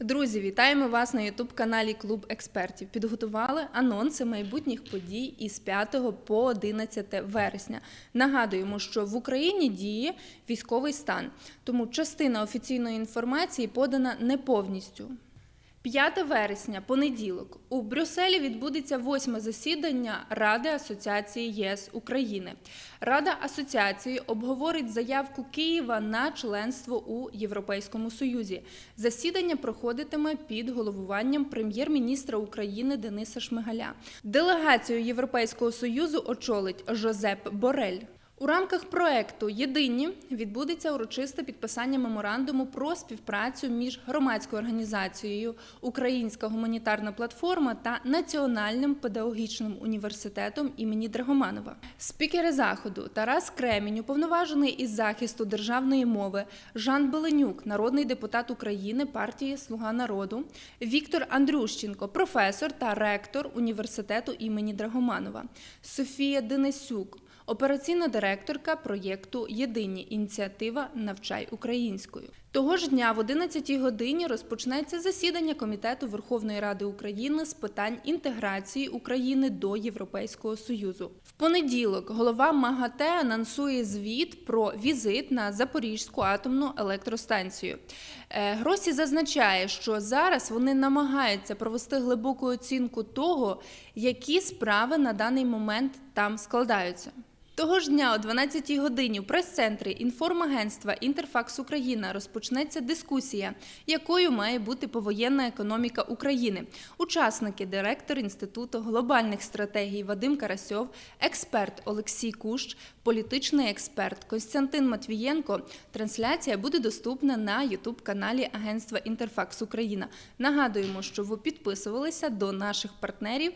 Друзі, вітаємо вас на Ютуб-каналі Клуб експертів. Підготували анонси майбутніх подій із 5 по 11 вересня. Нагадуємо, що в Україні діє військовий стан, тому частина офіційної інформації подана не повністю. 5 вересня, понеділок, у Брюсселі відбудеться восьме засідання Ради Асоціації ЄС України. Рада асоціації обговорить заявку Києва на членство у Європейському Союзі. Засідання проходитиме під головуванням прем'єр-міністра України Дениса Шмигаля. Делегацію Європейського союзу очолить Жозеп Борель. У рамках проекту Єдині відбудеться урочисте підписання меморандуму про співпрацю між громадською організацією Українська гуманітарна платформа та Національним педагогічним університетом імені Драгоманова. Спікери заходу Тарас Кремінь, уповноважений із захисту державної мови, Жан Беленюк, народний депутат України партії Слуга народу, Віктор Андрющенко, професор та ректор університету імені Драгоманова, Софія Денисюк. Операційна директорка проєкту Єдині ініціатива Навчай українською. Того ж дня в 11 годині розпочнеться засідання Комітету Верховної Ради України з питань інтеграції України до Європейського Союзу. В понеділок голова МАГАТЕ анонсує звіт про візит на Запорізьку атомну електростанцію. Е, Гросі зазначає, що зараз вони намагаються провести глибоку оцінку того, які справи на даний момент там складаються. Того ж дня о 12-й годині в прес-центрі інформагентства Інтерфакс Україна розпочнеться дискусія, якою має бути повоєнна економіка України. Учасники, директор Інституту глобальних стратегій Вадим Карасьов, експерт Олексій Кущ, політичний експерт Костянтин Матвієнко. Трансляція буде доступна на Ютуб-каналі Агентства Інтерфакс Україна. Нагадуємо, що ви підписувалися до наших партнерів.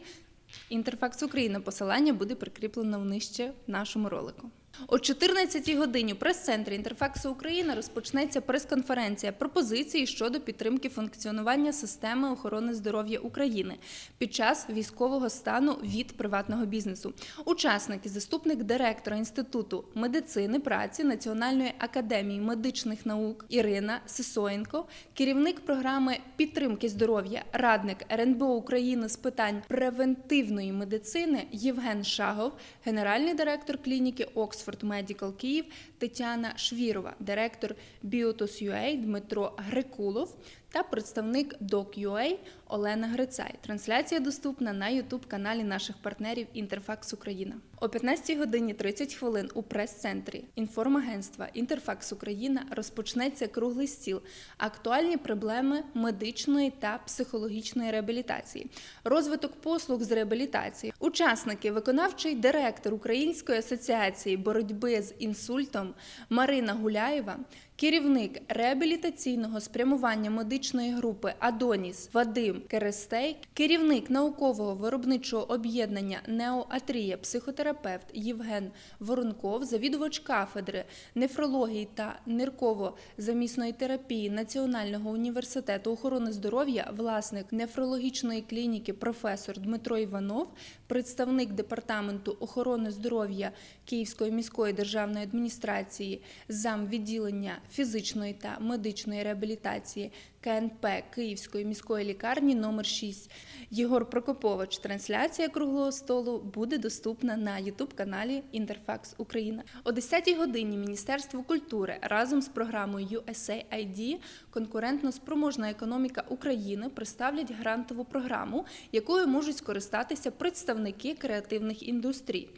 Інтерфакс Україна посилання буде прикріплено нижче в нашому ролику. О 14-й годині в прес-центрі Інтерфаксу Україна розпочнеться прес-конференція пропозиції щодо підтримки функціонування системи охорони здоров'я України під час військового стану від приватного бізнесу. Учасники, заступник директора Інституту медицини праці Національної академії медичних наук Ірина Сисоєнко, керівник програми підтримки здоров'я, радник РНБО України з питань превентивної медицини Євген Шагов, генеральний директор клініки Оксфорд Медікал Київ Тетяна Швірова, директор Biotos.ua Дмитро Грикулов та представник Doc.ua Олена Грицай. Трансляція доступна на Ютуб-каналі наших партнерів Інтерфакс Україна. О 15 годині 30 хвилин у прес-центрі інформагентства Інтерфакс Україна розпочнеться круглий стіл актуальні проблеми медичної та психологічної реабілітації, розвиток послуг з реабілітації. Учасники, виконавчий директор Української асоціації боротьби з інсультом Марина Гуляєва. Керівник реабілітаційного спрямування медичної групи Адоніс Вадим Керестей, керівник наукового виробничого об'єднання Неоатрія, психотерапевт Євген Воронков, завідувач кафедри нефрології та нирково-замісної терапії Національного університету охорони здоров'я, власник нефрологічної клініки, професор Дмитро Іванов, представник департаменту охорони здоров'я Київської міської державної адміністрації, зам відділення фізичної та медичної реабілітації КНП Київської міської лікарні номер 6 Єгор Прокопович. Трансляція круглого столу буде доступна на Ютуб-каналі Інтерфакс Україна. О 10-й годині Міністерство культури разом з програмою USAID конкурентно спроможна економіка України представлять грантову програму, якою можуть скористатися представники креативних індустрій.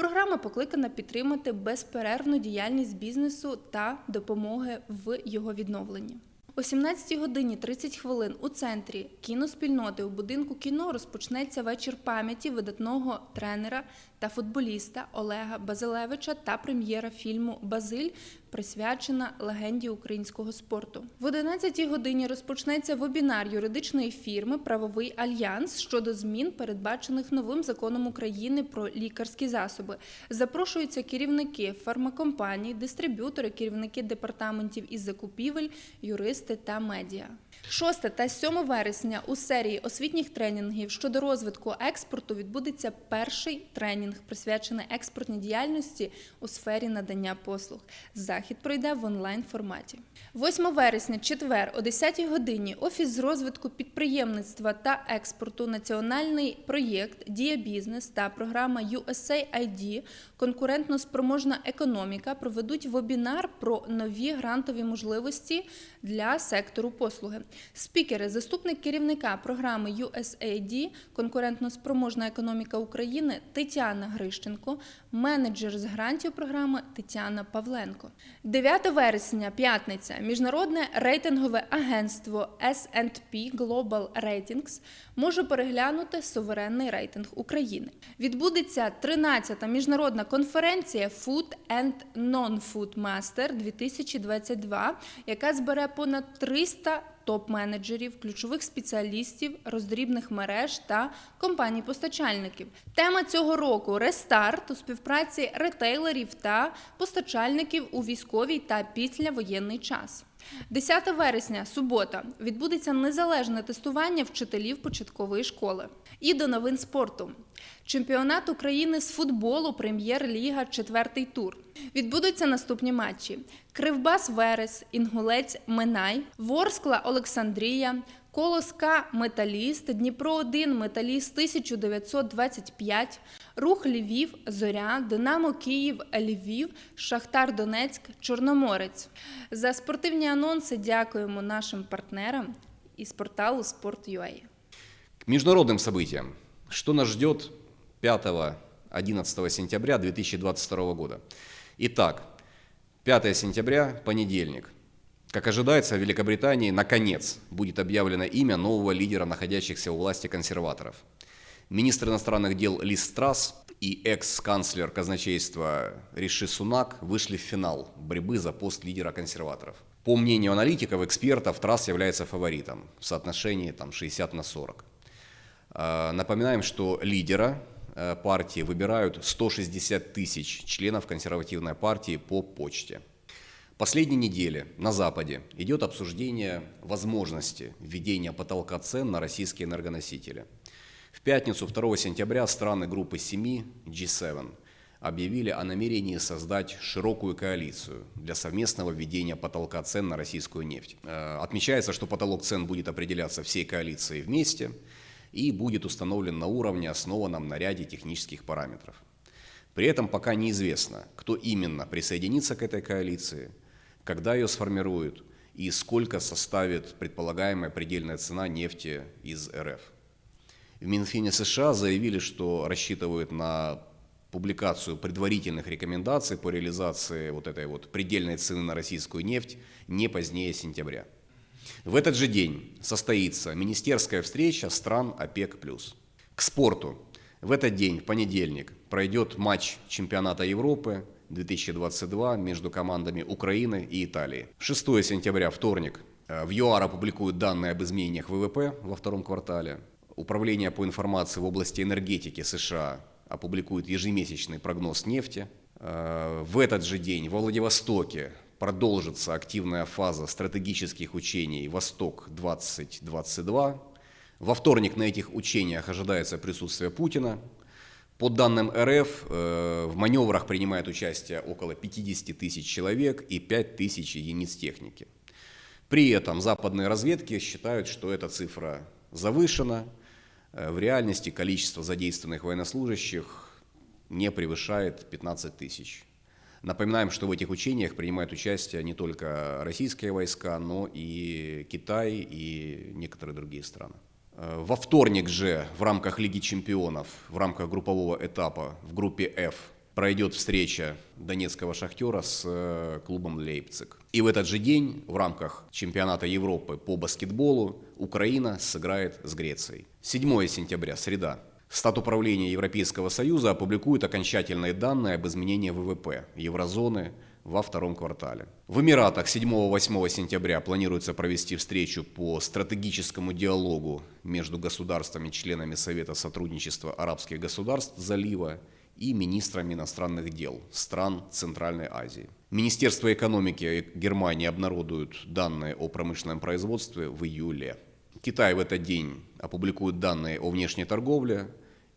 Програма покликана підтримати безперервну діяльність бізнесу та допомоги в його відновленні. О 17 годині 30 хвилин у центрі кіноспільноти у будинку кіно розпочнеться вечір пам'яті видатного тренера та футболіста Олега Базилевича та прем'єра фільму Базиль, присвячена легенді українського спорту. В 11 годині розпочнеться вебінар юридичної фірми Правовий альянс щодо змін, передбачених новим законом України про лікарські засоби. Запрошуються керівники фармакомпаній, дистриб'ютори, керівники департаментів із закупівель, юристи та медіа. 6 та 7 вересня у серії освітніх тренінгів щодо розвитку експорту відбудеться перший тренінг присвячений експортній діяльності у сфері надання послуг. Захід пройде в онлайн форматі. 8 вересня, четвер, о 10 годині, Офіс з розвитку підприємництва та експорту, національний проєкт Дія бізнес та програма USAID Конкурентно спроможна економіка проведуть вебінар про нові грантові можливості для сектору послуги. Спікери, заступник керівника програми USAID Конкурентно спроможна економіка України Тетяна Грищенко, менеджер з грантів програми Тетяна Павленко. 9 вересня, п'ятниця, міжнародне рейтингове агентство S&P Global Ratings може переглянути суверенний рейтинг України. Відбудеться 13-та міжнародна конференція Food and Non-Food Master 2022, яка збере понад 300 топ-менеджерів, ключових спеціалістів, роздрібних мереж та компаній-постачальників. Тема цього року рестарт у співпраці ретейлерів та постачальників у військовій та післявоєнний час. 10 вересня, субота, відбудеться незалежне тестування вчителів початкової школи. І до новин спорту. Чемпіонат України з футболу, прем'єр-ліга, четвертий тур. Відбудуться наступні матчі: Кривбас Верес, Інгулець Минай, Ворскла Олександрія, Колоска Металіст, Дніпро 1 Металіст 1925, Рух Львів, Зоря, Динамо Київ, Львів, Шахтар Донецьк, Чорноморець. За спортивні анонси дякуємо нашим партнерам із порталу Sport.ua. К международным событиям. Что нас ждет 5-11 сентября 2022 года? Итак, 5 сентября, понедельник. Как ожидается, в Великобритании наконец будет объявлено имя нового лидера находящихся у власти консерваторов. Министр иностранных дел Лиз Страс и экс-канцлер казначейства Риши Сунак вышли в финал борьбы за пост лидера консерваторов. По мнению аналитиков, экспертов, Трасс является фаворитом в соотношении там, 60 на 40. Э, Напоминаем, что лидера э, партии выбирают 160 тысяч членов консервативной партии по почте. Последние недели на Западе идет обсуждение возможности введения потолка цен на российские энергоносители. В пятницу 2 сентября страны группы 7 G7 объявили о намерении создать широкую коалицию для совместного введения потолка цен на российскую нефть. Э, Отмечается, что потолок цен будет определяться всей коалицией вместе и будет установлен на уровне, основанном на ряде технических параметров. При этом пока неизвестно, кто именно присоединится к этой коалиции, когда ее сформируют и сколько составит предполагаемая предельная цена нефти из РФ. В Минфине США заявили, что рассчитывают на публикацию предварительных рекомендаций по реализации вот этой вот предельной цены на российскую нефть не позднее сентября. В этот же день состоится министерская встреча стран ОПЕК+. К спорту. В этот день, в понедельник, пройдет матч чемпионата Европы 2022 между командами Украины и Италии. 6 сентября, вторник, э, в ЮАР опубликуют данные об изменениях ВВП во втором квартале. Управление по информации в области энергетики США опубликует ежемесячный прогноз нефти. Э, В этот же день во Владивостоке продолжится активная фаза стратегических учений «Восток-2022». Во вторник на этих учениях ожидается присутствие Путина. По данным РФ, э, в маневрах принимает участие около 50 тысяч человек и 5 тысяч единиц техники. При этом западные разведки считают, что эта цифра завышена. Э, В реальности количество задействованных военнослужащих не превышает 15 тысяч. Напоминаем, что в этих учениях принимают участие не только российские войска, но и Китай и некоторые другие страны. Э, Во вторник же в рамках Лиги чемпионов, в рамках группового этапа в группе F пройдет встреча донецкого «Шахтера» с э, клубом «Лейпциг». И в этот же день в рамках чемпионата Европы по баскетболу Украина сыграет с Грецией. 7 сентября, среда. Статуправление Европейского Союза опубликует окончательные данные об изменении ВВП еврозоны во втором квартале. В Эмиратах 7-8 сентября планируется провести встречу по стратегическому диалогу между государствами-членами Совета сотрудничества арабских государств залива и министрами иностранных дел стран Центральной Азии. Министерство экономики Германии обнародует данные о промышленном производстве в июле. Китай в этот день опубликует данные о внешней торговле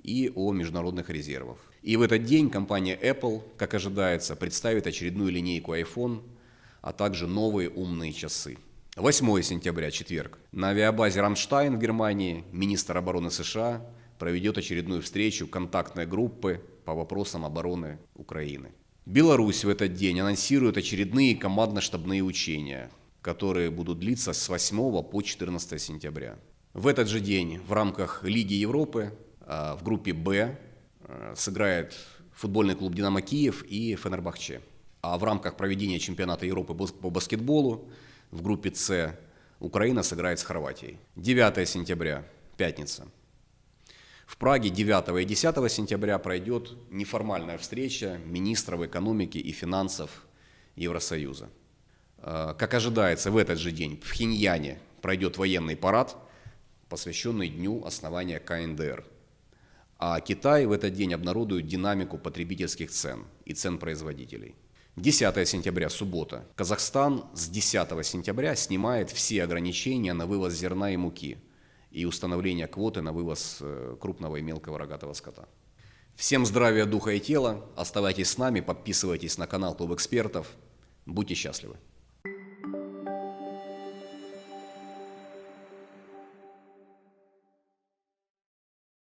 и о международных резервах. И в этот день компания Apple, как ожидается, представит очередную линейку iPhone, а также новые умные часы. 8 сентября, четверг. На авиабазе Рамштайн в Германии министр обороны США проведет очередную встречу контактной группы по вопросам обороны Украины. Беларусь в этот день анонсирует очередные командно-штабные учения, которые будут длиться с 8 по 14 сентября. В этот же день в рамках Лиги Европы в группе «Б» а, сыграет футбольный клуб «Динамо Киев» и «Фенербахче». А в рамках проведения чемпионата Европы по баскетболу в группе «С» Украина сыграет с Хорватией. 9 сентября, пятница. В Праге 9 и 10 сентября пройдет неформальная встреча министров экономики и финансов Евросоюза. Э, Как ожидается, в этот же день в Хиньяне пройдет военный парад, посвященный Дню основания КНДР. А Китай в этот день обнародует динамику потребительских цен и цен производителей. 10 сентября, суббота. Казахстан с 10 сентября снимает все ограничения на вывоз зерна и муки и установление квоты на вывоз э, крупного и мелкого рогатого скота. Всем здравия духа и тела. Оставайтесь с нами, подписывайтесь на канал Клуб Экспертов. Будьте счастливы.